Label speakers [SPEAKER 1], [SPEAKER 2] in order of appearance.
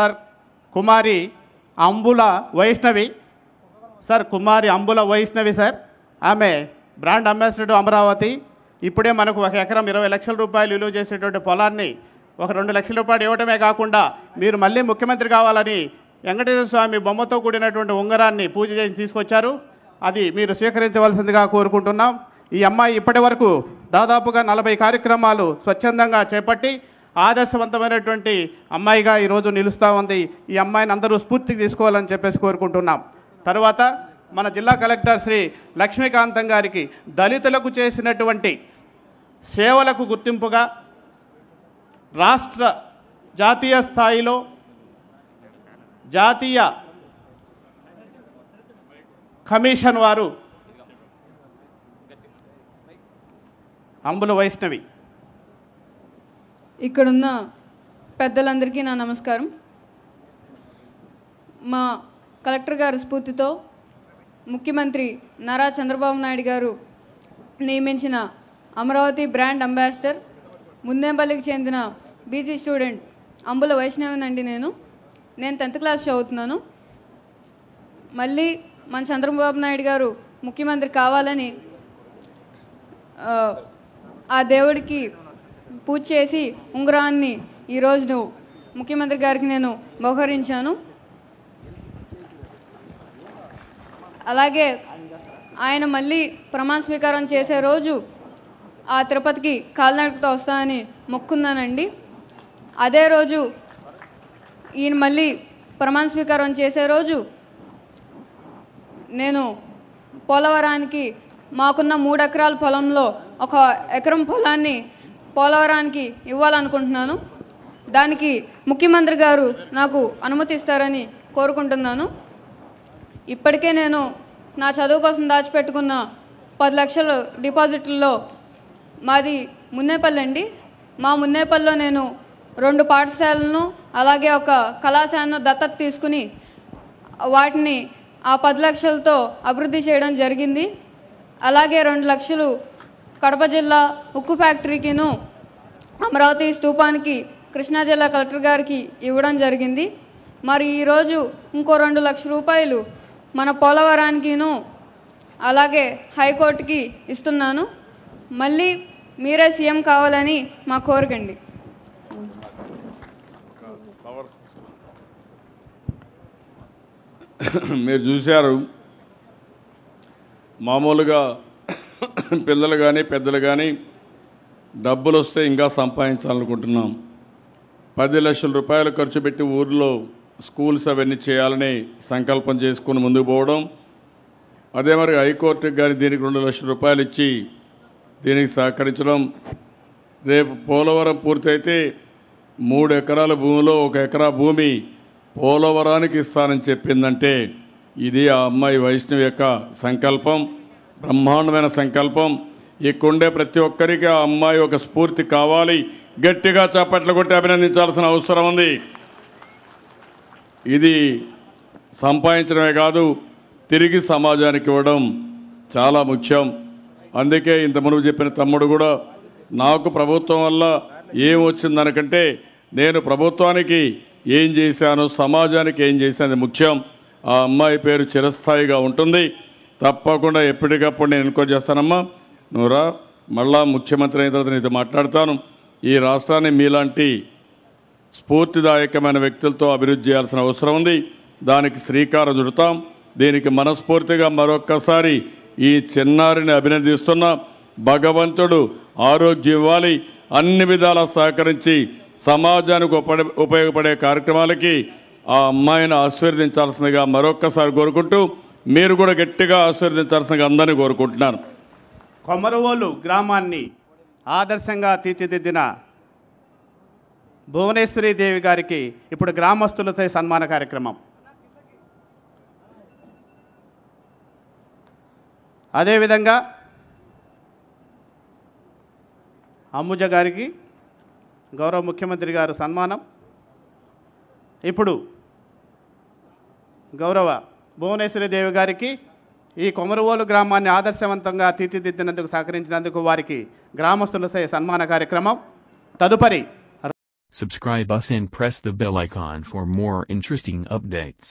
[SPEAKER 1] Sir Kumari Ambula Vaishnavi. Sir Kumari Ambula Vaishnavi sir. ఆమె brand ambassador Amaravati. ఇప్పుడే మనకు ఒక ఎకరం ఇరవై లక్షల రూపాయలు విలువ చేసేటువంటి పొలాన్ని ఒక రెండు లక్షల రూపాయలు ఇవ్వటమే కాకుండా మీరు మళ్ళీ ముఖ్యమంత్రి కావాలని వెంకటేశ్వర స్వామి బొమ్మతో కూడినటువంటి ఉంగరాన్ని పూజ చేసి తీసుకొచ్చారు. అది మీరు స్వీకరించవలసిందిగా కోరుకుంటున్నాం. ఈ అమ్మాయి ఇప్పటి వరకు దాదాపుగా నలభై కార్యక్రమాలు స్వచ్ఛందంగా చేపట్టి ఆదర్శవంతమైనటువంటి అమ్మాయిగా ఈరోజు నిలుస్తూ ఉంది. ఈ అమ్మాయిని అందరూ స్ఫూర్తికి తీసుకోవాలని చెప్పేసి కోరుకుంటున్నాం. తర్వాత మన జిల్లా కలెక్టర్ శ్రీ లక్ష్మీకాంతం గారికి దళితులకు చేసినటువంటి సేవలకు గుర్తింపుగా రాష్ట్ర జాతీయ స్థాయిలో జాతీయ కమిషన్ వారు అంబుల వైష్ణవి
[SPEAKER 2] ఇక్కడున్న పెద్దలందరికీ నా నమస్కారం. మా కలెక్టర్ గారి స్ఫూర్తితో ముఖ్యమంత్రి నారా చంద్రబాబు నాయుడు గారు నియమించిన అమరావతి బ్రాండ్ అంబాసిడర్ ముందేంపల్లికి చెందిన బీసీ స్టూడెంట్ అంబుల వైష్ణవినండి నేను. నేను టెన్త్ క్లాస్ చదువుతున్నాను. మళ్ళీ మన చంద్రబాబు నాయుడు గారు ముఖ్యమంత్రి కావాలని ఆ దేవుడికి పూజ చేసి ఉంగరాన్ని ఈరోజు ముఖ్యమంత్రి గారికి నేను బహుకరించాను అలాగే ఆయన మళ్ళీ ప్రమాణ స్వీకారం చేసే రోజు ఆ తిరుపతికి కాలినడకతో వస్తానని మొక్కున్నానండి. అదే రోజు ఈయన మళ్ళీ ప్రమాణ స్వీకారం చేసే రోజు నేను పోలవరానికి మాకున్న మూడు ఎకరాల పొలంలో ఒక ఎకరం పొలాన్ని పోలవరానికి ఇవ్వాలనుకుంటున్నాను. దానికి ముఖ్యమంత్రి గారు నాకు అనుమతిస్తారని కోరుకుంటున్నాను. ఇప్పటికే నేను నా చదువు కోసం దాచిపెట్టుకున్న పది లక్షల డిపాజిట్లలో మాది మున్నేపల్లి అండి. మా మున్నేపల్లిలో నేను రెండు పాఠశాలను అలాగే ఒక కళాశాలను దత్తత తీసుకుని వాటిని ఆ పది లక్షలతో అభివృద్ధి చేయడం జరిగింది. అలాగే రెండు లక్షలు కడప జిల్లా ఉక్కు ఫ్యాక్టరీకిను అమరావతి స్తూపానికి కృష్ణా జిల్లా కలెక్టర్ గారికి ఇవ్వడం జరిగింది. మరి ఈరోజు ఇంకో రెండు లక్షల రూపాయలు మన పోలవరానికిను అలాగే హైకోర్టుకి ఇస్తున్నాను. మళ్ళీ మీరే సీఎం కావాలని మా కోరికండి.
[SPEAKER 3] మీరు చూశారు మామూలుగా పిల్లలు కానీ పెద్దలు కానీ డబ్బులు వస్తే ఇంకా సంపాదించాలనుకుంటున్నాం. పది లక్షల రూపాయలు ఖర్చు పెట్టి ఊర్లో స్కూల్స్ అవన్నీ చేయాలని సంకల్పం చేసుకుని ముందుకు పోవడం. అదే మరి హైకోర్టుకి కానీ దీనికి రెండు లక్షల రూపాయలు ఇచ్చి దీనికి సహకరించడం. రేపు పోలవరం పూర్తయితే మూడు ఎకరాల భూమిలో ఒక ఎకరా భూమి పోలవరానికి ఇస్తానని చెప్పిందంటే ఇది ఆ అమ్మాయి వైష్ణవి యొక్క సంకల్పం బ్రహ్మాండమైన సంకల్పం. ఇక్కడుండే ప్రతి ఒక్కరికి ఆ అమ్మాయి ఒక స్ఫూర్తి కావాలి. గట్టిగా చప్పట్లు కొట్టి అభినందించాల్సిన అవసరం ఉంది. ఇది సంపాదించడమే కాదు తిరిగి సమాజానికి ఇవ్వడం చాలా ముఖ్యం. అందుకే ఇంత మునుపు చెప్పిన తమ్ముడు కూడా నాకు ప్రభుత్వం వల్ల ఏం వచ్చిందనకంటే నేను ప్రభుత్వానికి ఏం చేశాను సమాజానికి ఏం చేశాను ముఖ్యం. ఆ అమ్మాయి పేరు చిరస్థాయిగా ఉంటుంది. తప్పకుండా ఎప్పటికప్పుడు నేను ఎన్కో చేస్తానమ్మా. నూరా మళ్ళా ముఖ్యమంత్రి అయిన తర్వాత నీతో మాట్లాడతాను. ఈ రాష్ట్రాన్ని మీలాంటి స్ఫూర్తిదాయకమైన వ్యక్తులతో అభివృద్ధి చేయాల్సిన అవసరం ఉంది. దానికి శ్రీకారం చుడతాం. దీనికి మనస్ఫూర్తిగా మరొక్కసారి ఈ చిన్నారిని అభినందిస్తున్నా. భగవంతుడు ఆరోగ్యం ఇవ్వాలి. అన్ని విధాలా సహకరించి సమాజానికి ఉపయోగపడే కార్యక్రమాలకి ఆ అమ్మాయిని ఆశీర్వదించాల్సిందిగా మరొక్కసారి కోరుకుంటూ మీరు కూడా గట్టిగా ఆశీర్వదించాల్సిందిగా అందరినీ కోరుకుంటున్నాను.
[SPEAKER 1] కొమరవోలు గ్రామాన్ని ఆదర్శంగా తీర్చిదిద్దిన భువనేశ్వరి దేవి గారికి ఇప్పుడు గ్రామస్తులతో సన్మాన కార్యక్రమం. అదేవిధంగా అంబుజ గారికి గౌరవ ముఖ్యమంత్రి గారు సన్మానం. ఇప్పుడు గౌరవ భువనేశ్వరి దేవి గారికి ఈ కొమరవోలు గ్రామాన్ని ఆదర్శవంతంగా తీర్చిదిద్దినందుకు సహకరించినందుకు వారికి గ్రామస్తులతో సన్మాన కార్యక్రమం తదుపరి
[SPEAKER 4] Subscribe us and press the bell icon for more interesting updates.